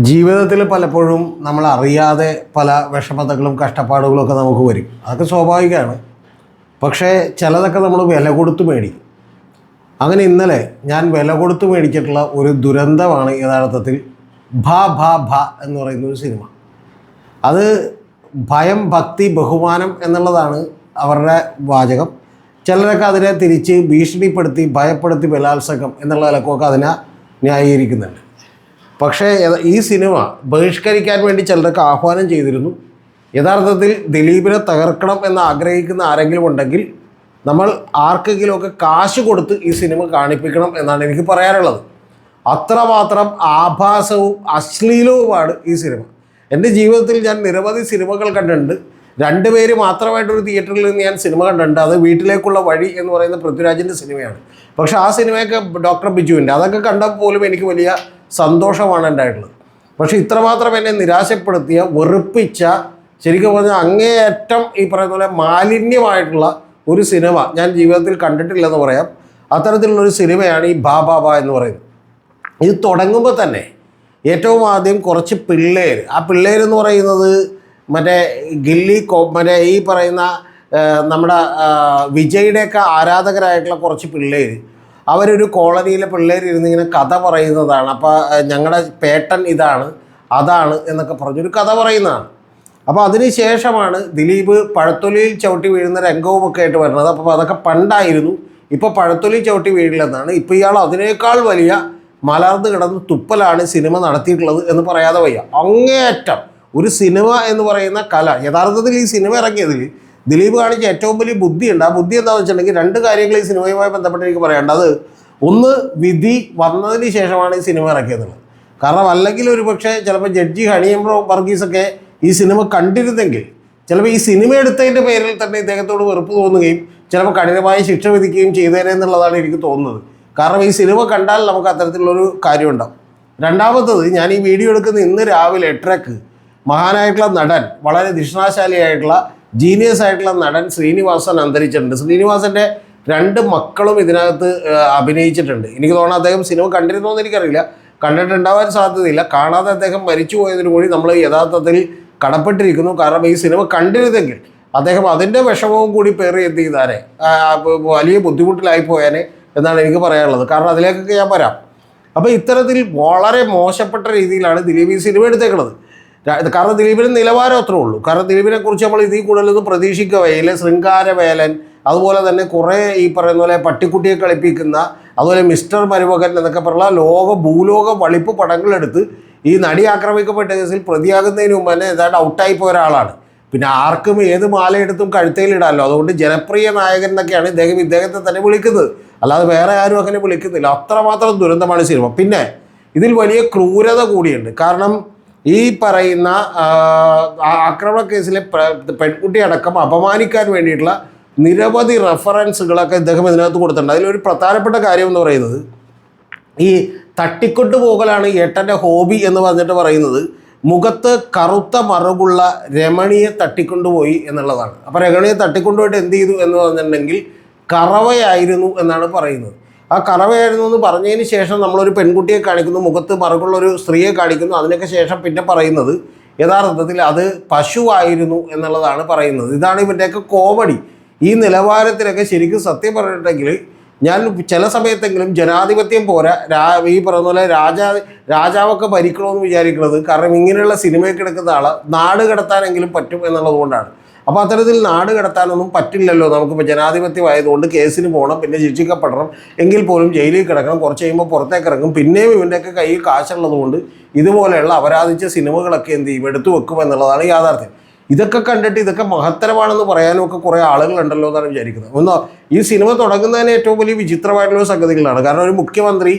ജീവിതത്തിൽ പലപ്പോഴും നമ്മൾ അറിയാതെ പല വിഷമതകളും കഷ്ടപ്പാടുകളും ഒക്കെ നമുക്ക് വരും. അതൊക്കെ സ്വാഭാവികമാണ്. പക്ഷേ ചിലതൊക്കെ നമ്മൾ വില കൊടുത്ത് മേടിക്കും. അങ്ങനെ ഇന്നലെ ഞാൻ വില കൊടുത്ത് മേടിച്ചിട്ടുള്ള ഒരു ദുരന്തമാണ് യഥാർത്ഥത്തിൽ ഭ ഭ ഭ എന്ന് പറയുന്ന ഒരു സിനിമ. അത് ഭയം ഭക്തി ബഹുമാനം എന്നുള്ളതാണ് അവരുടെ വാചകം. ചിലരൊക്കെ അതിനെ തിരിച്ച് ഭീഷണിപ്പെടുത്തി ഭയപ്പെടുത്തി ബലാത്സംഗം എന്നുള്ള നിലക്കൊക്കെ അതിനെ ന്യായീകരിക്കുന്നുണ്ട്. പക്ഷേ ഈ സിനിമ ബഹിഷ്കരിക്കാൻ വേണ്ടി ചിലരൊക്കെ ആഹ്വാനം ചെയ്തിരുന്നു. യഥാർത്ഥത്തിൽ ദിലീപിനെ തകർക്കണം എന്ന് ആഗ്രഹിക്കുന്ന ആരെങ്കിലും ഉണ്ടെങ്കിൽ നമ്മൾ ആർക്കെങ്കിലുമൊക്കെ കാശ് കൊടുത്ത് ഈ സിനിമ കാണിപ്പിക്കണം എന്നാണ് എനിക്ക് പറയാനുള്ളത്. അത്രമാത്രം ആഭാസവും അശ്ലീലവുമാണ് ഈ സിനിമ. എന്റെ ജീവിതത്തിൽ ഞാൻ നിരവധി സിനിമകൾ കണ്ടിട്ടുണ്ട്. രണ്ടുപേര് മാത്രമായിട്ടൊരു തിയേറ്ററിൽ നിന്ന് ഞാൻ സിനിമ കണ്ടിട്ടുണ്ട്. അത് വീട്ടിലേക്കുള്ള വഴി എന്ന് പറയുന്ന പൃഥ്വിരാജിന്റെ സിനിമയാണ് പക്ഷേ ആ സിനിമയൊക്കെ ഡോക്ടർ ബിജുവിന്റെ അതൊക്കെ കണ്ടപ്പോൾ പോലും എനിക്ക് വലിയ സന്തോഷമാണ് ഉണ്ടായിട്ടുള്ളത്. പക്ഷേ ഇത്രമാത്രം എന്നെ നിരാശപ്പെടുത്തിയ വെറുപ്പിച്ച ശരിക്കും പറഞ്ഞാൽ അങ്ങേയറ്റം ഈ പറയുന്ന പോലെ മാലിന്യമായിട്ടുള്ള ഒരു സിനിമ ഞാൻ ജീവിതത്തിൽ കണ്ടിട്ടില്ലെന്ന് പറയാം. അത്തരത്തിലുള്ളൊരു സിനിമയാണ് ഈ ബാ ബാ ബാ എന്ന് പറയുന്നത്. ഇത് തുടങ്ങുമ്പോൾ തന്നെ ഏറ്റവും ആദ്യം കുറച്ച് പിള്ളേർ ആ പിള്ളേരെന്ന് പറയുന്നത് മറ്റേ ഗില്ലി കോ മറ്റേ ഈ പറയുന്ന നമ്മുടെ വിജയുടെയൊക്കെ ആരാധകരായിട്ടുള്ള കുറച്ച് പിള്ളേർ അവരൊരു കോളനിയിലെ പിള്ളേർ ഇരുന്നിങ്ങനെ കഥ പറയുന്നതാണ്. അപ്പോൾ ഞങ്ങളുടെ പേട്ടൻ ഇതാണ് അതാണ് എന്നൊക്കെ പറഞ്ഞൊരു കഥ പറയുന്നതാണ്. അപ്പോൾ അതിന് ശേഷമാണ് ദിലീപ് പഴത്തൊലിയിൽ ചവിട്ടി വീഴുന്ന രംഗവുമൊക്കെ ആയിട്ട് വരുന്നത്. അപ്പോൾ അതൊക്കെ പണ്ടായിരുന്നു. ഇപ്പോൾ പഴത്തൊലി ചവിട്ടി വീഴില്ലെന്നാണ്. ഇപ്പോൾ ഇയാൾ അതിനേക്കാൾ വലിയ മലർന്ന് കിടന്ന് തുപ്പലാണ് സിനിമ നടത്തിയിട്ടുള്ളത് എന്ന് പറയാതെ വയ്യ. അങ്ങേയറ്റം. ഒരു സിനിമ എന്ന് പറയുന്ന കല യഥാർത്ഥത്തിൽ ഈ സിനിമ ഇറങ്ങിയതിൽ ദിലീപ് കാണിച്ച ഏറ്റവും വലിയ ബുദ്ധിയുണ്ട്. ആ ബുദ്ധി എന്താണെന്ന് വെച്ചിട്ടുണ്ടെങ്കിൽ രണ്ട് കാര്യങ്ങൾ ഈ സിനിമയുമായി ബന്ധപ്പെട്ട് എനിക്ക് പറയേണ്ടത് ഒന്ന് വിധി വന്നതിന് ശേഷമാണ് ഈ സിനിമ ഇറക്കിയതുള്ളത് കാരണം അല്ലെങ്കിൽ ഒരു പക്ഷേ ചിലപ്പോൾ ജഡ്ജി ഹണിയംബ്രോ വർഗീസൊക്കെ ഈ സിനിമ കണ്ടിരുന്നെങ്കിൽ ചിലപ്പോൾ ഈ സിനിമ എടുത്തതിന്റെ പേരിൽ തന്നെ ഇദ്ദേഹത്തോട് വെറുപ്പ് തോന്നുകയും ചിലപ്പോൾ കഠിനമായ ശിക്ഷ വിധിക്കുകയും ചെയ്തേനെ എന്നുള്ളതാണ് എനിക്ക് തോന്നുന്നത്. കാരണം ഈ സിനിമ കണ്ടാൽ നമുക്ക് അത്തരത്തിലുള്ളൊരു കാര്യമുണ്ടാവും. രണ്ടാമത്തത് ഞാൻ ഈ വീഡിയോ എടുക്കുന്ന ഇന്ന് രാവിലെ എട്ടരക്ക് മഹാനായിട്ടുള്ള നടൻ വളരെ ദക്ഷിണാശാലിയായിട്ടുള്ള ജീനിയസ് ആയിട്ടുള്ള നടൻ ശ്രീനിവാസൻ അന്തരിച്ചിട്ടുണ്ട്. ശ്രീനിവാസന്റെ രണ്ട് മക്കളും ഇതിനകത്ത് അഭിനയിച്ചിട്ടുണ്ട്. എനിക്ക് തോന്നുന്നു അദ്ദേഹം സിനിമ കണ്ടിരുന്നോ എന്ന് എനിക്കറിയില്ല. കണ്ടിട്ടുണ്ടാവാൻ സാധ്യതയില്ല. കാണാതെ അദ്ദേഹം മരിച്ചു പോയതിനു കൂടി നമ്മൾ യഥാർത്ഥത്തിൽ കടപ്പെട്ടിരിക്കുന്നു. കാരണം ഈ സിനിമ കണ്ടിരുന്നെങ്കിൽ അദ്ദേഹം അതിന്റെ വിഷമവും കൂടി പേറി എന്ത് ചെയ്താനെ വലിയ ബുദ്ധിമുട്ടിലായി പോയാനെ എന്നാണ് എനിക്ക് പറയാനുള്ളത്. കാരണം അതിലേക്കൊക്കെ ഞാൻ വരാം. അപ്പോൾ ഇത്തരത്തിൽ വളരെ മോശപ്പെട്ട രീതിയിലാണ് ദിലീപ് ഈ സിനിമ എടുത്തേക്കുന്നത് കാരണം ദിലീപിന് നിലവാരം അത്രേ ഉള്ളൂ. കാരണം ദിലീപിനെ കുറിച്ച് നമ്മൾ ഇതിൽ കൂടുതലൊന്നും പ്രതീക്ഷിക്കുകയില്ല. ശൃംഗാരവേലൻ അതുപോലെ തന്നെ കുറേ ഈ പറയുന്ന പോലെ പട്ടിക്കുട്ടിയെ കളിപ്പിക്കുന്ന അതുപോലെ മിസ്റ്റർ മരുമകൻ എന്നൊക്കെ പറഞ്ഞ ലോക ഭൂലോക വളിപ്പ് പടങ്ങളെടുത്ത് ഈ നടി ആക്രമിക്കപ്പെട്ട കേസിൽ പ്രതിയാകുന്നതിന് മുമ്പ് തന്നെ ഏതാണ്ട് ഔട്ടായി ഒരാളാണ്. പിന്നെ ആർക്കും ഏത് മാലയെടുത്തും കഴുത്തയിലിടാമല്ലോ അതുകൊണ്ട് ജനപ്രിയ നായകൻ എന്നൊക്കെയാണ് ഇദ്ദേഹം ഇദ്ദേഹത്തെ തന്നെ വിളിക്കുന്നത്. അല്ലാതെ വേറെ ആരും അങ്ങനെ വിളിക്കുന്നില്ല. അത്രമാത്രം ദുരന്തമാണ് സിനിമ. പിന്നെ ഇതിൽ വലിയ ക്രൂരത കൂടിയുണ്ട്. കാരണം ഈ പറയുന്ന ആക്രമണ കേസിലെ പെൺകുട്ടി അടക്കം അപമാനിക്കാൻ വേണ്ടിയിട്ടുള്ള നിരവധി റെഫറൻസുകളൊക്കെ ഇദ്ദേഹം ഇതിനകത്ത് കൊടുത്തിട്ടുണ്ട്. അതിലൊരു പ്രധാനപ്പെട്ട കാര്യം എന്ന് പറയുന്നത് ഈ തട്ടിക്കൊണ്ടു പോകലാണ് ഏട്ടന്റെ ഹോബി എന്ന് പറഞ്ഞിട്ട് പറയുന്നത് മുഖത്ത് കറുത്ത മറുകുള്ള രമണിയെ തട്ടിക്കൊണ്ടുപോയി എന്നുള്ളതാണ്. അപ്പോൾ രമണിയെ തട്ടിക്കൊണ്ടുപോയിട്ട് എന്ത് ചെയ്തു എന്ന് പറഞ്ഞിട്ടുണ്ടെങ്കിൽ കറവയായിരുന്നു എന്നാണ് പറയുന്നത്. ആ കറവയായിരുന്നു എന്ന് പറഞ്ഞതിന് ശേഷം നമ്മളൊരു പെൺകുട്ടിയെ കാണിക്കുന്നു മുഖത്ത് മറുകുള്ള ഒരു സ്ത്രീയെ കാണിക്കുന്നു അതിനൊക്കെ ശേഷം പിന്നെ പറയുന്നത് യഥാർത്ഥത്തിൽ അത് പശുവായിരുന്നു എന്നുള്ളതാണ് പറയുന്നത്. ഇതാണ് ഇവന്റെയൊക്കെ കോമഡി. ഈ നിലവാരത്തിലൊക്കെ ശരിക്കും സത്യം പറഞ്ഞിട്ടുണ്ടെങ്കിൽ ഞാൻ ചില സമയത്തെങ്കിലും ജനാധിപത്യം പോരാ രാ ഈ പറയുന്ന പോലെ രാജാ രാജാവൊക്കെ ഭരിക്കണമെന്ന് വിചാരിക്കുന്നത് കാരണം ഇങ്ങനെയുള്ള സിനിമയൊക്കെ എടുക്കുന്ന ആളെ നാട് കടത്താനെങ്കിലും പറ്റും എന്നുള്ളത് കൊണ്ടാണ് അപ്പോൾ അത്തരത്തിൽ നാട് കടത്താനൊന്നും പറ്റില്ലല്ലോ. നമുക്കിപ്പോൾ ജനാധിപത്യമായതുകൊണ്ട് കേസിന് പോകണം പിന്നെ ശിക്ഷിക്കപ്പെടണം എങ്കിൽ പോലും ജയിലിൽ കിടക്കണം കുറച്ച് കഴിയുമ്പോൾ പുറത്തേക്ക് ഇറങ്ങും. പിന്നെയും ഇവന്റെയൊക്കെ കയ്യിൽ കാശുള്ളതുകൊണ്ട് ഇതുപോലെയുള്ള അപരാധിച്ച സിനിമകളൊക്കെ എന്ത് ചെയ്യും? എടുത്തു വെക്കും എന്നുള്ളതാണ് യാഥാർത്ഥ്യം. ഇതൊക്കെ കണ്ടിട്ട് ഇതൊക്കെ മഹത്തരമാണെന്ന് പറയാനും ഒക്കെ കുറേ ആളുകളുണ്ടല്ലോ എന്നാണ് വിചാരിക്കുന്നത്. ഒന്ന് ഈ സിനിമ തുടങ്ങുന്നതിന് ഏറ്റവും വലിയ വിചിത്രമായിട്ടുള്ള സംഗതികളാണ്. കാരണം ഒരു മുഖ്യമന്ത്രി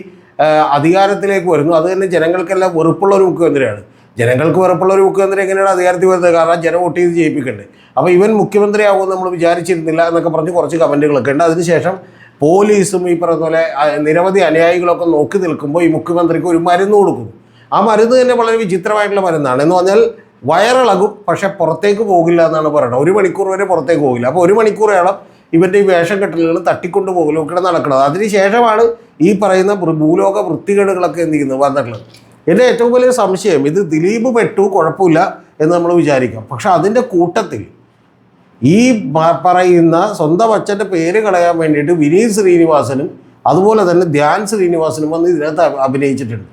അധികാരത്തിലേക്ക് വരുന്നു. അത് തന്നെ ജനങ്ങൾക്കെല്ലാം വെറുപ്പുള്ള ഒരു മുഖ്യമന്ത്രിയാണ്. ജനങ്ങൾക്ക് വെറുപ്പുള്ള ഒരു മുഖ്യമന്ത്രി എങ്ങനെയാണ് അധികാരത്തിൽ വരുന്നത്? കാരണം ജനം വോട്ട് ചെയ്ത് ജയിപ്പിക്കണ്ടേ. അപ്പോൾ ഇവൻ മുഖ്യമന്ത്രിയാകുമെന്ന് നമ്മൾ വിചാരിച്ചിരുന്നില്ല എന്നൊക്കെ പറഞ്ഞ് കുറച്ച് കമന്റുകളൊക്കെ ഉണ്ട്. അതിനുശേഷം പോലീസും ഈ പറയുന്ന പോലെ നിരവധി അനുയായികളൊക്കെ നോക്കി നിൽക്കുമ്പോൾ ഈ മുഖ്യമന്ത്രിക്ക് ഒരു മരുന്ന് കൊടുക്കും. ആ മരുന്ന് തന്നെ വളരെ വിചിത്രമായിട്ടുള്ള മരുന്നാണ്. എന്ന് പറഞ്ഞാൽ വയറിളകും പക്ഷേ പുറത്തേക്ക് പോകില്ല എന്നാണ് പറയുന്നത് ഒരു മണിക്കൂർ വരെ പുറത്തേക്ക് പോകില്ല. അപ്പോൾ ഒരു മണിക്കൂറോളം ഇവന്റെ ഈ വേഷം കെട്ടലുകൾ തട്ടിക്കൊണ്ട് പോകലും ഒക്കെ നടക്കുന്നത്. അതിനുശേഷമാണ് ഈ പറയുന്ന ഭൂലോക വൃത്തികേടുകളൊക്കെ എന്ത് ചെയ്യുന്നത്? വന്നിട്ടുള്ളത്. എന്റെ ഏറ്റവും വലിയ സംശയം ഇത് ദിലീപ് പെട്ടു കുഴപ്പമില്ല എന്ന് നമ്മൾ വിചാരിക്കാം. പക്ഷെ അതിന്റെ കൂട്ടത്തിൽ ഈ പറയുന്ന സ്വന്തം അച്ഛന്റെ പേര് കളയാൻ വേണ്ടിയിട്ട് വിനീത് ശ്രീനിവാസനും അതുപോലെ തന്നെ ധ്യാൻ ശ്രീനിവാസനും വന്ന് ഇതിനകത്ത് അഭിനയിച്ചിട്ടുണ്ട്.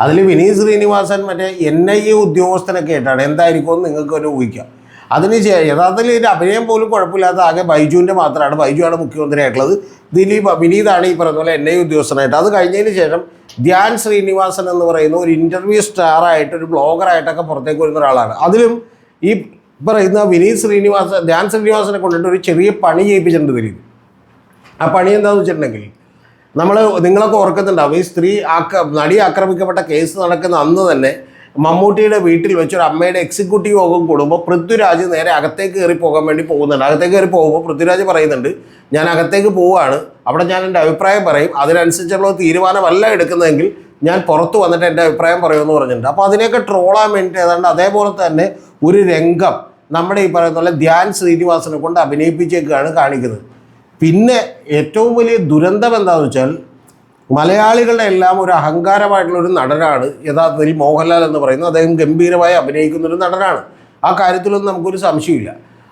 അതിൽ വിനീത് ശ്രീനിവാസൻ മറ്റേ എൻ ഐ എ ഉദ്യോഗസ്ഥനൊക്കെ ആയിട്ടാണ്. എന്തായിരിക്കുമെന്ന് നിങ്ങൾക്ക് ഒരു ഊഹിക്കാം. അതിന് യഥാർത്ഥത്തിൽ ഇതിന്റെ അഭിനയം പോലും കുഴപ്പമില്ലാത്ത ആകെ ബൈജുവിന്റെ മാത്രമാണ്. ബൈജുവാണ് മുഖ്യമന്ത്രിയായിട്ടുള്ളത്. ദിലീപ് വിനീതാണ് ഈ പറഞ്ഞ പോലെ എൻ ഐ ഉദ്യോഗസ്ഥനായിട്ട്. അത് കഴിഞ്ഞതിന് ശേഷം ധ്യാൻ ശ്രീനിവാസൻ എന്ന് പറയുന്ന ഒരു ഇന്റർവ്യൂ സ്റ്റാറായിട്ട് ഒരു ബ്ലോഗറായിട്ടൊക്കെ പുറത്തേക്ക് വരുന്ന ഒരാളാണ്. അതിലും ഈ പറയുന്ന വിനീത് ശ്രീനിവാസൻ ധ്യാൻ ശ്രീനിവാസനെ കൊണ്ടിട്ട് ഒരു ചെറിയ പണി ചെയ്യിപ്പിച്ചിട്ടുണ്ട് ദിലീപ് ആ പണി എന്താണെന്ന് വെച്ചിട്ടുണ്ടെങ്കിൽ നമ്മൾ നിങ്ങളൊക്കെ ഓർക്കുന്നുണ്ടാവും ഈ സ്ത്രീ ആക്ര നടി ആക്രമിക്കപ്പെട്ട കേസ് നടക്കുന്ന അന്ന് തന്നെ മമ്മൂട്ടിയുടെ വീട്ടിൽ വെച്ചൊരു അമ്മയുടെ എക്സിക്യൂട്ടീവ് യോഗം കൂടുമ്പോൾ പൃഥ്വിരാജ് നേരെ അകത്തേക്ക് കയറി പോകാൻ വേണ്ടി പോകുന്നുണ്ട്. അകത്തേക്ക് കയറി പോകുമ്പോൾ പൃഥ്വിരാജ് പറയുന്നുണ്ട് ഞാൻ അകത്തേക്ക് പോവുകയാണ് അവിടെ ഞാൻ എന്റെ അഭിപ്രായം പറയും. അതിനനുസരിച്ചുള്ള തീരുമാനമല്ല എടുക്കുന്നതെങ്കിൽ ഞാൻ പുറത്ത് വന്നിട്ട് എന്റെ അഭിപ്രായം പറയുമെന്ന് പറഞ്ഞിട്ടുണ്ട്. അപ്പോൾ അതിനെയൊക്കെ ട്രോളാൻ വേണ്ടി ഏതാണ്ട് അതേപോലെ തന്നെ ഒരു രംഗം നമ്മുടെ ഈ പറയുന്ന പോലെ ധ്യാൻ ശ്രീനിവാസനെ കൊണ്ട് അഭിനയിപ്പിച്ചേക്കാണ് കാണിക്കുന്നത്. പിന്നെ ഏറ്റവും വലിയ ദുരന്തം എന്താണെന്ന് വെച്ചാൽ മലയാളികളുടെ എല്ലാം ഒരു അഹങ്കാരമായിട്ടുള്ള ഒരു നടനാണ് യഥാർത്ഥത്തിൽ മോഹൻലാൽ എന്ന് പറയുന്നത്. അദ്ദേഹം ഗംഭീരമായി അഭിനയിക്കുന്ന ഒരു നടനാണ്. ആ കാര്യത്തിലൊന്നും നമുക്കൊരു സംശയമില്ല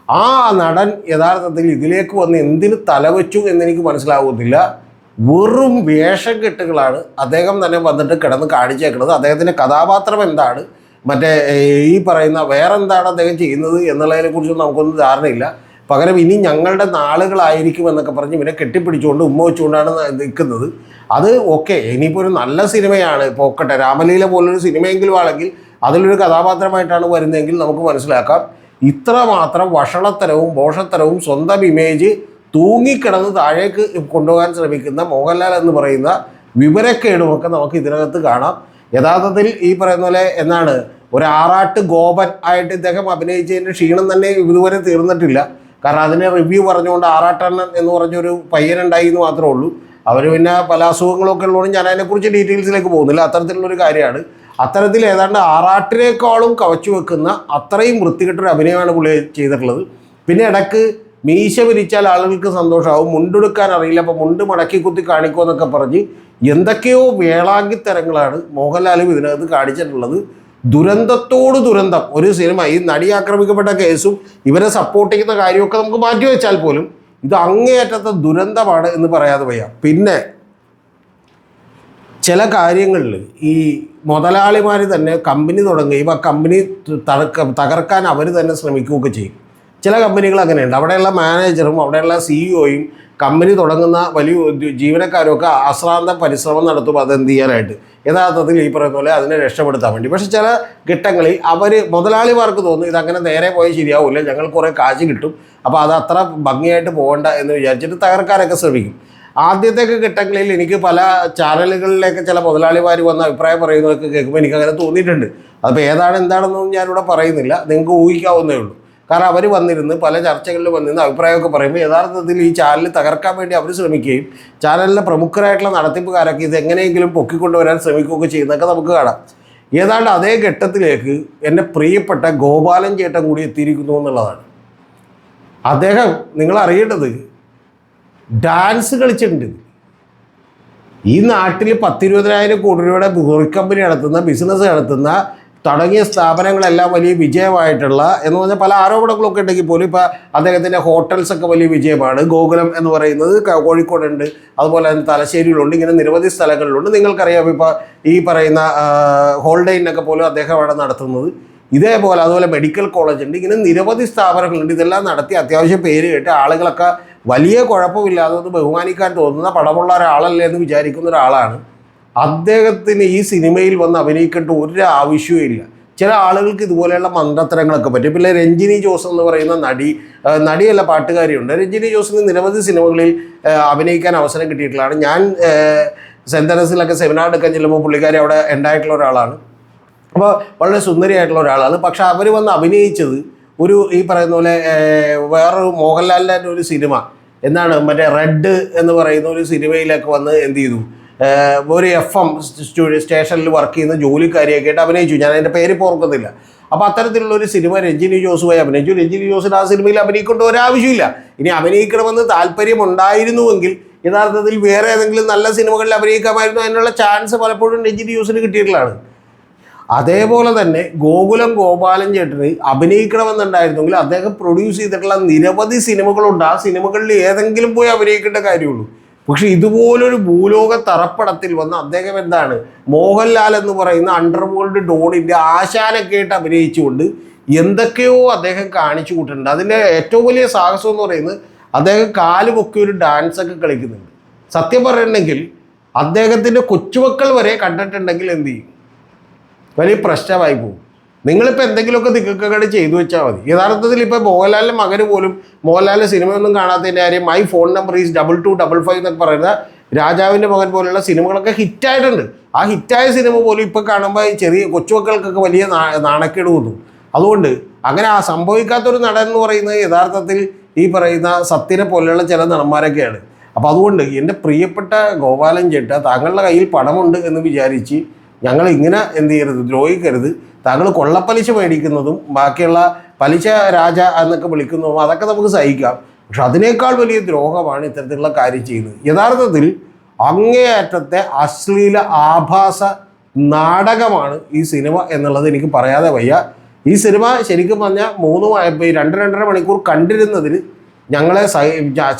ആ നടൻ യഥാർത്ഥത്തിൽ ഇതിലേക്ക് വന്ന് എന്തിന് തലവെച്ചു എന്നെനിക്ക് മനസ്സിലാവുന്നില്ല വെറും വേഷം കെട്ടുകളാണ് അദ്ദേഹം തന്നെ വന്നിട്ട് കിടന്ന് കാണിച്ചേക്കുന്നത്. അദ്ദേഹത്തിന്റെ കഥാപാത്രം എന്താണ്? മറ്റേ ഈ പറയുന്ന വേറെന്താണ് അദ്ദേഹം ചെയ്യുന്നത് എന്നുള്ളതിനെ കുറിച്ചൊന്നും നമുക്കൊന്നും ധാരണയില്ല. പകരം ഇനി ഞങ്ങളുടെ നാളുകളായിരിക്കും എന്നൊക്കെ പറഞ്ഞ് ഇവനെ കെട്ടിപ്പിടിച്ചുകൊണ്ട് ഉമ്മ വെച്ചുകൊണ്ടാണ് നിൽക്കുന്നത് അത് ഓക്കെ ഇനിയിപ്പോൾ ഒരു നല്ല സിനിമയാണ്. ഇപ്പോൾ ഒക്കട്ടെ രാമലീല പോലൊരു സിനിമയെങ്കിലും ആണെങ്കിൽ അതിലൊരു കഥാപാത്രമായിട്ടാണ് വരുന്നതെങ്കിൽ നമുക്ക് മനസ്സിലാക്കാം. ഇത്രമാത്രം വഷളത്തരവും ബോഷത്തരവും സ്വന്തം ഇമേജ് തൂങ്ങിക്കിടന്ന് താഴേക്ക് കൊണ്ടുപോകാൻ ശ്രമിക്കുന്ന മോഹൻലാൽ എന്ന് പറയുന്ന വിവരക്കേടുമൊക്കെ നമുക്ക് ഇതിനകത്ത് കാണാം. യഥാർത്ഥത്തിൽ ഈ പറയുന്ന പോലെ എന്നാണ് ഒരു ആറാട്ട് ഗോപൻ ആയിട്ട് ഇദ്ദേഹം അഭിനയിച്ചതിന്റെ ക്ഷീണം തന്നെ ഇതുവരെ തീർന്നിട്ടില്ല. കാരണം അതിനെ റിവ്യൂ പറഞ്ഞുകൊണ്ട് ആറാട്ടണ്ണൻ എന്ന് പറഞ്ഞൊരു പയ്യനുണ്ടായി എന്ന് മാത്രമേ ഉള്ളൂ. അവർ പിന്നെ പല അസുഖങ്ങളൊക്കെ ഉള്ളതുകൊണ്ട് ഞാൻ അതിനെക്കുറിച്ച് ഡീറ്റെയിൽസിലേക്ക് പോകുന്നില്ല. അത്തരത്തിലുള്ളൊരു കാര്യമാണ്. അത്തരത്തിൽ ഏതാണ്ട് ആറാട്ടിനേക്കാളും കവച്ചു വെക്കുന്ന അത്രയും വൃത്തികെട്ടൊരു അഭിനയമാണ് പുള്ളി ചെയ്തിട്ടുള്ളത്. പിന്നെ ഇടയ്ക്ക് മീശ വിരിച്ചാൽ ആളുകൾക്ക് സന്തോഷമാവും. മുണ്ടെടുക്കാൻ അറിയില്ല. അപ്പോൾ മുണ്ട് മടക്കി കുത്തി കാണിക്കുമോ എന്നൊക്കെ പറഞ്ഞ് എന്തൊക്കെയോ വേളാങ്കിത്തരങ്ങളാണ് മോഹൻലാലും ഇതിനകത്ത് കാണിച്ചിട്ടുള്ളത്. ദുരന്തത്തോട് ദുരന്തം. ഒരു സിനിമ ഈ നടി ആക്രമിക്കപ്പെട്ട കേസും ഇവരെ സപ്പോർട്ട് ചെയ്യുന്ന കാര്യമൊക്കെ നമുക്ക് മാറ്റി വെച്ചാൽ പോലും ഇത് അങ്ങേയറ്റത്തെ ദുരന്തമാണ് എന്ന് പറയാതെ വയ്യ. പിന്നെ ചില കാര്യങ്ങളിൽ ഈ മുതലാളിമാർ തന്നെ കമ്പനി തുടങ്ങുകയും ആ കമ്പനി തകർക്ക തകർക്കാൻ അവർ തന്നെ ശ്രമിക്കുകയൊക്കെ ചെയ്യും. ചില കമ്പനികൾ അങ്ങനെയുണ്ട്. അവിടെയുള്ള മാനേജറും അവിടെയുള്ള സിഇഒയും കമ്പനി തുടങ്ങുന്ന വലിയ ജീവനക്കാരും ഒക്കെ അശ്രാന്ത പരിശ്രമം നടത്തും. അതെന്ത് ചെയ്യാനായിട്ട്? യഥാർത്ഥത്തിൽ ഈ പറയുന്ന പോലെ അതിനെ രക്ഷപ്പെടുത്താൻ വേണ്ടി. പക്ഷെ ചില ഘട്ടങ്ങളിൽ അവർ മുതലാളിമാർക്ക് തോന്നും ഇതങ്ങനെ നേരെ പോയി ശരിയാവില്ല ഞങ്ങൾ കുറേ കാശ് കിട്ടും അപ്പോൾ അത് അത്ര ഭംഗിയായിട്ട് പോകണ്ട എന്ന് വിചാരിച്ചിട്ട് തകർക്കാനൊക്കെ ശ്രമിക്കും. ആദ്യത്തെയൊക്കെ ഘട്ടങ്ങളിൽ എനിക്ക് പല ചാനലുകളിലേക്ക് ചില മുതലാളിമാർ വന്ന അഭിപ്രായം പറയുന്നതൊക്കെ കേൾക്കുമ്പോൾ എനിക്ക് അങ്ങനെ തോന്നിയിട്ടുണ്ട്. അതിപ്പോൾ ഏതാണ് എന്താണെന്നൊന്നും ഞാനിവിടെ പറയുന്നില്ല. നിങ്ങൾക്ക് ഊഹിക്കാവുന്നേ ഉള്ളൂ. കാരണം അവർ വന്നിരുന്ന് പല ചർച്ചകളിൽ വന്നിരുന്ന് അഭിപ്രായമൊക്കെ പറയുമ്പോൾ യഥാർത്ഥത്തിൽ ഈ ചാനൽ തകർക്കാൻ വേണ്ടി അവർ ശ്രമിക്കുകയും ചാനലിലെ പ്രമുഖരായിട്ടുള്ള നടത്തിപ്പുകാരൊക്കെ ഇത് എങ്ങനെയെങ്കിലും പൊക്കിക്കൊണ്ടുവരാൻ ശ്രമിക്കുകയൊക്കെ ചെയ്യുന്നതൊക്കെ നമുക്ക് കാണാം. ഏതാണ്ട് അതേ ഘട്ടത്തിലേക്ക് എന്റെ പ്രിയപ്പെട്ട ഗോപാലൻ ചേട്ടൻ കൂടി എത്തിയിരിക്കുന്നു എന്നുള്ളതാണ്. അദ്ദേഹം നിങ്ങൾ അറിയേണ്ടത് ഡാൻസ് കളിച്ചിട്ടുണ്ട്. ഈ നാട്ടിൽ പത്തിരുപതിനായിരം കോടി രൂപയുടെ ബ്രൂറി കമ്പനി നടത്തുന്ന ബിസിനസ് നടത്തുന്ന തുടങ്ങിയ സ്ഥാപനങ്ങളെല്ലാം വലിയ വിജയമായിട്ടുള്ള എന്ന് പറഞ്ഞാൽ പല ആരോപണങ്ങളൊക്കെ ഉണ്ടെങ്കിൽ പോലും ഇപ്പോൾ അദ്ദേഹത്തിന്റെ ഹോട്ടൽസൊക്കെ വലിയ വിജയമാണ്. ഗോകുലം എന്ന് പറയുന്നത് കോഴിക്കോടുണ്ട്. അതുപോലെ തന്നെ തലശ്ശേരിയിലുണ്ട്. ഇങ്ങനെ നിരവധി സ്ഥലങ്ങളിലുണ്ട്. നിങ്ങൾക്കറിയാം ഇപ്പോൾ ഈ പറയുന്ന ഹോൾഡൈനൊക്കെ പോലും അദ്ദേഹം അവിടെ നടത്തുന്നത്. ഇതേപോലെ അതുപോലെ മെഡിക്കൽ കോളേജ് ഉണ്ട് ഇങ്ങനെ നിരവധി സ്ഥാപനങ്ങളുണ്ട്. ഇതെല്ലാം നടത്തി അത്യാവശ്യം പേര് കേട്ട് ആളുകളൊക്കെ വലിയ കുഴപ്പമില്ലാതെ ഒന്ന് ബഹുമാനിക്കാൻ തോന്നുന്ന പടമുള്ള ഒരാളല്ലേ എന്ന് വിചാരിക്കുന്ന ഒരാളാണ്. അദ്ദേഹത്തിന് ഈ സിനിമയിൽ വന്ന് അഭിനയിക്കേണ്ട ഒരു ആവശ്യവും ഇല്ല. ചില ആളുകൾക്ക് ഇതുപോലെയുള്ള മന്ത്രത്തരങ്ങളൊക്കെ പറ്റും. പിന്നെ രഞ്ജിനി ജോസ് എന്ന് പറയുന്ന നടി നടിയല്ല പാട്ടുകാരിയുണ്ട്. രഞ്ജിനി ജോസിന് നിരവധി സിനിമകളിൽ അഭിനയിക്കാൻ അവസരം കിട്ടിയിട്ടുള്ളതാണ്. ഞാൻ സെന്റ് സെമിനാർ എടുക്കാൻ ചെല്ലുമ്പോൾ പുള്ളിക്കാരി അവിടെ ഉണ്ടായിട്ടുള്ള ഒരാളാണ്. അപ്പോൾ വളരെ സുന്ദരിയായിട്ടുള്ള ഒരാളാണ്. പക്ഷേ അവർ വന്ന് അഭിനയിച്ചത് ഒരു ഈ പറയുന്ന പോലെ വേറൊരു മോഹൻലാലിന്റെ ഒരു സിനിമ. എന്താണ്? മറ്റേ റെഡ് എന്ന് പറയുന്ന ഒരു സിനിമയിലൊക്കെ വന്ന് എന്ത് ചെയ്തു? ഒരു എഫ് എം സ്റ്റുഡിയോ സ്റ്റേഷനിൽ വർക്ക് ചെയ്യുന്ന ജോലിക്കാരിയൊക്കെ ആയിട്ട് അഭിനയിച്ചു. ഞാൻ അതിന്റെ പേര് ഓർക്കുന്നില്ല. അപ്പോൾ അത്തരത്തിലുള്ള ഒരു സിനിമ രഞ്ജിനി ജോസുമായി അഭിനയിച്ചു. രഞ്ജിനി ജോസിന് ആ സിനിമയിൽ അഭിനയിക്കേണ്ട ഒരാവശ്യമില്ല. ഇനി അഭിനയിക്കണമെന്ന് താല്പര്യമുണ്ടായിരുന്നുവെങ്കിൽ യഥാർത്ഥത്തിൽ വേറെ ഏതെങ്കിലും നല്ല സിനിമകളിൽ അഭിനയിക്കാമായിരുന്നു അതിനുള്ള ചാൻസ് പലപ്പോഴും രഞ്ജിനി ജോസിന് കിട്ടിയിട്ടുള്ളതാണ്. അതേപോലെ തന്നെ ഗോകുലം ഗോപാലൻ ചേട്ടന് അഭിനയിക്കണമെന്നുണ്ടായിരുന്നെങ്കിൽ അദ്ദേഹം പ്രൊഡ്യൂസ് ചെയ്തിട്ടുള്ള നിരവധി സിനിമകളുണ്ട്. ആ സിനിമകളിൽ ഏതെങ്കിലും പോയി അഭിനയിക്കേണ്ട കാര്യമുള്ളൂ. പക്ഷെ ഇതുപോലൊരു ഭൂലോക തറപ്പടത്തിൽ വന്ന് അദ്ദേഹം എന്താണ്? മോഹൻലാൽ എന്ന് പറയുന്ന അണ്ടർവേൾഡ് ഡോണിന്റെ ആശാനൊക്കെ ആയിട്ട് അഭിനയിച്ചുകൊണ്ട് എന്തൊക്കെയോ അദ്ദേഹം കാണിച്ചു കൂട്ടുന്നുണ്ട് അതിന്റെ ഏറ്റവും വലിയ സാഹസം എന്ന് പറയുന്നത് അദ്ദേഹം കാൽ പൊക്കി ഒരു ഡാൻസ് ഒക്കെ കളിക്കുന്നുണ്ട്. സത്യം പറയണമെങ്കിൽ അദ്ദേഹത്തിന്റെ കൊച്ചുമക്കൾ വരെ കണ്ടിട്ടുണ്ടെങ്കിൽ എന്ത് ചെയ്യും? വലിയ പ്രശ്നമായി പോകും. നിങ്ങളിപ്പോൾ എന്തെങ്കിലുമൊക്കെ ദിക്കക്കടി ചെയ്തു വെച്ചാൽ മതി. യഥാർത്ഥത്തിൽ ഇപ്പോൾ മോഹൻലാലിന്റെ മകന് പോലും മോഹൻലാലിന്റെ സിനിമയൊന്നും കാണാത്തതിന്റെ കാര്യം my phone number is double two double five എന്നൊക്കെ പറയുന്ന രാജാവിന്റെ മകൻ പോലുള്ള സിനിമകളൊക്കെ ഹിറ്റായിട്ടുണ്ട്. ആ ഹിറ്റായ സിനിമ പോലും ഇപ്പോൾ കാണുമ്പോൾ ചെറിയ കൊച്ചുമക്കൾക്കൊക്കെ വലിയ നാണക്കേട് തോന്നും. അതുകൊണ്ട് അങ്ങനെ ആ സംഭവിക്കാത്തൊരു നടൻ എന്ന് പറയുന്നത് യഥാർത്ഥത്തിൽ ഈ പറയുന്ന സത്യനെ പോലെയുള്ള ചില നടന്മാരൊക്കെയാണ്. അപ്പോൾ അതുകൊണ്ട് എന്റെ പ്രിയപ്പെട്ട ഗോപാലൻ ചേട്ട താങ്കളുടെ കയ്യിൽ പണമുണ്ട് എന്ന് വിചാരിച്ച് ഞങ്ങൾ ഇങ്ങനെ എന്ത് ചെയ്യരുത്? ദ്രോഹിക്കരുത്. താങ്കൾ കൊള്ളപ്പലിശ മേടിക്കുന്നതും ബാക്കിയുള്ള പലിശ രാജ എന്നൊക്കെ വിളിക്കുന്നതും അതൊക്കെ നമുക്ക് സഹിക്കാം. പക്ഷെ അതിനേക്കാൾ വലിയ ദ്രോഹമാണ് ഇത്തരത്തിലുള്ള കാര്യം ചെയ്യുന്നത്. യഥാർത്ഥത്തിൽ അങ്ങേയറ്റത്തെ അശ്ലീല ആഭാസ നാടകമാണ് ഈ സിനിമ എന്നുള്ളത് എനിക്ക് പറയാതെ വയ്യ. ഈ സിനിമ ശരിക്കും പറഞ്ഞാൽ മൂന്ന് രണ്ട് രണ്ടര മണിക്കൂർ കണ്ടിരുന്നതിൽ ഞങ്ങളെ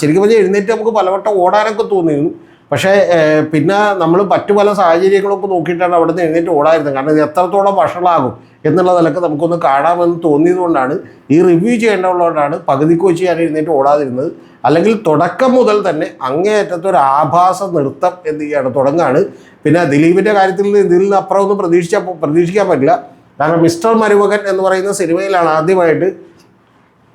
ശരിക്കും പറഞ്ഞാൽ എഴുന്നേറ്റ് നമുക്ക് പലവട്ടം ഓടാനൊക്കെ തോന്നിയിരുന്നു. പക്ഷേ പിന്നെ നമ്മൾ മറ്റു പല സാഹചര്യങ്ങളൊക്കെ നോക്കിയിട്ടാണ് അവിടെ നിന്ന് എഴുന്നേറ്റ് ഓടായിരുന്നത്. കാരണം ഇത് എത്രത്തോളം വഷളാകും എന്നുള്ള നിലയ്ക്ക് നമുക്കൊന്ന് കാണാമെന്ന് തോന്നിയതുകൊണ്ടാണ് ഈ റിവ്യൂ ചെയ്യേണ്ടതുകൊണ്ടാണ് പകുതിക്ക് വെച്ച് ഞാൻ എഴുന്നേറ്റ് ഓടാതിരുന്നത്. അല്ലെങ്കിൽ തുടക്കം മുതൽ തന്നെ അങ്ങേയറ്റത്തെ ഒരു ആഭാസ നൃത്തം എന്ത് ചെയ്യാണ് തുടങ്ങാണ്. പിന്നെ ദിലീപിന്റെ കാര്യത്തിൽ ഇതിൽ നിന്ന് അപ്പുറം ഒന്നും പ്രതീക്ഷിച്ചാൽ പ്രതീക്ഷിക്കാൻ പറ്റില്ല. കാരണം മിസ്റ്റർ മരുമകൻ എന്ന് പറയുന്ന സിനിമയിലാണ് ആദ്യമായിട്ട്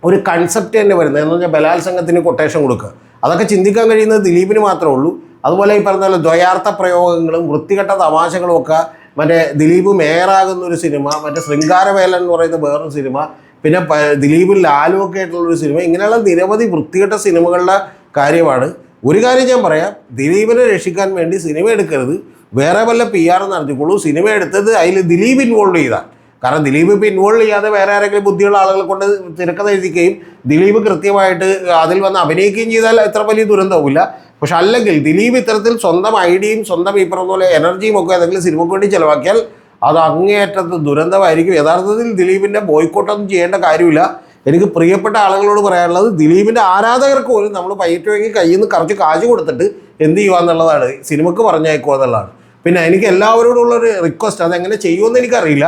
ഒരു കൺസെപ്റ്റ് തന്നെ വരുന്നത്. എന്ന് പറഞ്ഞാൽ ബലാത്സംഗത്തിന് കൊട്ടേഷൻ കൊടുക്കുക. അതൊക്കെ ചിന്തിക്കാൻ കഴിയുന്നത് ദിലീപിന് മാത്രമേ ഉള്ളൂ. അതുപോലെ ഈ പറഞ്ഞ പോലെ ദ്വയാർത്ഥ പ്രയോഗങ്ങളും വൃത്തികെട്ട തമാശകളും ഒക്കെ മറ്റേ ദിലീപ് മേയറാകുന്ന ഒരു സിനിമ മറ്റേ ശൃംഗാരവേലൻ എന്ന് പറയുന്ന വേറൊരു സിനിമ പിന്നെ ദിലീപ് ലാലും ഒക്കെ ആയിട്ടുള്ള ഒരു സിനിമ ഇങ്ങനെയുള്ള നിരവധി വൃത്തികെട്ട സിനിമകളുടെ കാര്യമാണ്. ഒരു കാര്യം ഞാൻ പറയാം ദിലീപിനെ രക്ഷിക്കാൻ വേണ്ടി സിനിമ എടുക്കരുത്. വേറെ വല്ല പി ആർ നടത്തിക്കോളൂ സിനിമ എടുത്തത് അതിൽ ദിലീപ് ഇൻവോൾവ് ചെയ്താൽ. കാരണം ദിലീപ് ഇപ്പോൾ ഇൻവോൾവ് ചെയ്യാതെ വേറെ ആരെങ്കിലും ബുദ്ധിയുള്ള ആളുകളെ കൊണ്ട് തിരക്കഥ എഴുതിക്കുകയും ദിലീപ് കൃത്യമായിട്ട് അതിൽ വന്ന് അഭിനയിക്കുകയും ചെയ്താൽ എത്ര വലിയ ദുരന്തവുമില്ല. പക്ഷെ അല്ലെങ്കിൽ ദിലീപ് ഇത്തരത്തിൽ സ്വന്തം ഐഡിയയും സ്വന്തം ഈ പറഞ്ഞ പോലെ എനർജിയും ഒക്കെ ഏതെങ്കിലും സിനിമയ്ക്ക് വേണ്ടി ചിലവാക്കിയാൽ അത് അങ്ങേയറ്റത്ത് ദുരന്തമായിരിക്കും. യഥാർത്ഥത്തിൽ ദിലീപിന്റെ ബോയ്ക്കോട്ടൊന്നും ചെയ്യേണ്ട കാര്യമില്ല. എനിക്ക് പ്രിയപ്പെട്ട ആളുകളോട് പറയാനുള്ളത് ദിലീപിന്റെ ആരാധകർക്ക് പോലും നമ്മൾ പയ്യറ്റ് വാങ്ങി കയ്യിൽ നിന്ന് കുറച്ച് കാശ് കൊടുത്തിട്ട് എന്ത് ചെയ്യുക എന്നുള്ളതാണ്. സിനിമക്ക് പറഞ്ഞയക്കുക എന്നുള്ളതാണ്. പിന്നെ എനിക്ക് എല്ലാവരോടുള്ളൊരു റിക്വസ്റ്റ് അതെങ്ങനെ ചെയ്യുമെന്ന് എനിക്കറിയില്ല.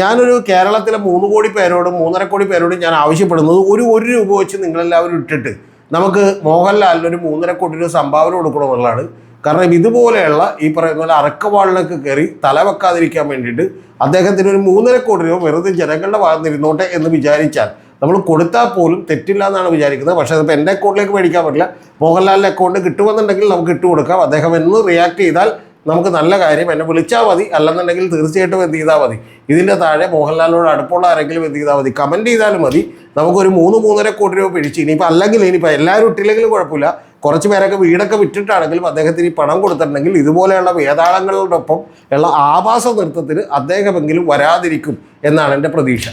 ഞാനൊരു കേരളത്തിലെ മൂന്ന് കോടി പേരോടും മൂന്നര കോടി പേരോടും ഞാൻ ആവശ്യപ്പെടുന്നത് ഒരു ഒരു രൂപ വെച്ച് നിങ്ങളെല്ലാവരും ഇട്ടിട്ട് നമുക്ക് മോഹൻലാലിന് ഒരു മൂന്നര കോടി രൂപ സംഭാവന കൊടുക്കണം എന്നുള്ളതാണ്. കാരണം ഇതുപോലെയുള്ള ഈ പറയുന്ന പോലെ അറക്കവാളിനൊക്കെ കയറി തല വെക്കാതിരിക്കാൻ വേണ്ടിയിട്ട് അദ്ദേഹത്തിന് ഒരു മൂന്നര കോടി രൂപ വെറുതെ ജനങ്ങളുടെ ഭാഗത്ത് ഇരുന്നോട്ടെ എന്ന് വിചാരിച്ചാൽ നമ്മൾ കൊടുത്താൽ പോലും തെറ്റില്ല എന്നാണ് വിചാരിക്കുന്നത്. പക്ഷേ അതിപ്പോൾ എന്റെ അക്കൗണ്ടിലേക്ക് മേടിക്കാൻ പറ്റില്ല. മോഹൻലാലിന്റെ അക്കൗണ്ട് കിട്ടുമെന്നുണ്ടെങ്കിൽ നമുക്ക് ഇട്ട് കൊടുക്കാം അദ്ദേഹം എന്ന് റിയാക്ട് ചെയ്താൽ നമുക്ക് നല്ല കാര്യം എന്നെ വിളിച്ചാൽ മതി. അല്ലെന്നുണ്ടെങ്കിൽ തീർച്ചയായിട്ടും എന്ത് ചെയ്താൽ മതി. ഇതിന്റെ താഴെ മോഹൻലാലിനോട് അടുപ്പുള്ള ആരെങ്കിലും എന്ത് ചെയ്താൽ മതി. കമന്റ് ചെയ്താലും മതി. നമുക്കൊരു മൂന്ന് മൂന്നര കോടി രൂപ പിടിച്ച് ഇനിയിപ്പോൾ അല്ലെങ്കിൽ ഇനിയിപ്പോൾ എല്ലാവരും ഇട്ടില്ലെങ്കിലും കുഴപ്പമില്ല. കുറച്ച് പേരൊക്കെ വീടൊക്കെ വിട്ടിട്ടാണെങ്കിലും അദ്ദേഹത്തിന് ഈ പണം കൊടുത്തിട്ടുണ്ടെങ്കിൽ ഇതുപോലെയുള്ള വേതാളങ്ങളോടൊപ്പം ഉള്ള ആവാസ നൃത്തത്തിന് അദ്ദേഹമെങ്കിലും വരാതിരിക്കും എന്നാണ് എന്റെ പ്രതീക്ഷ.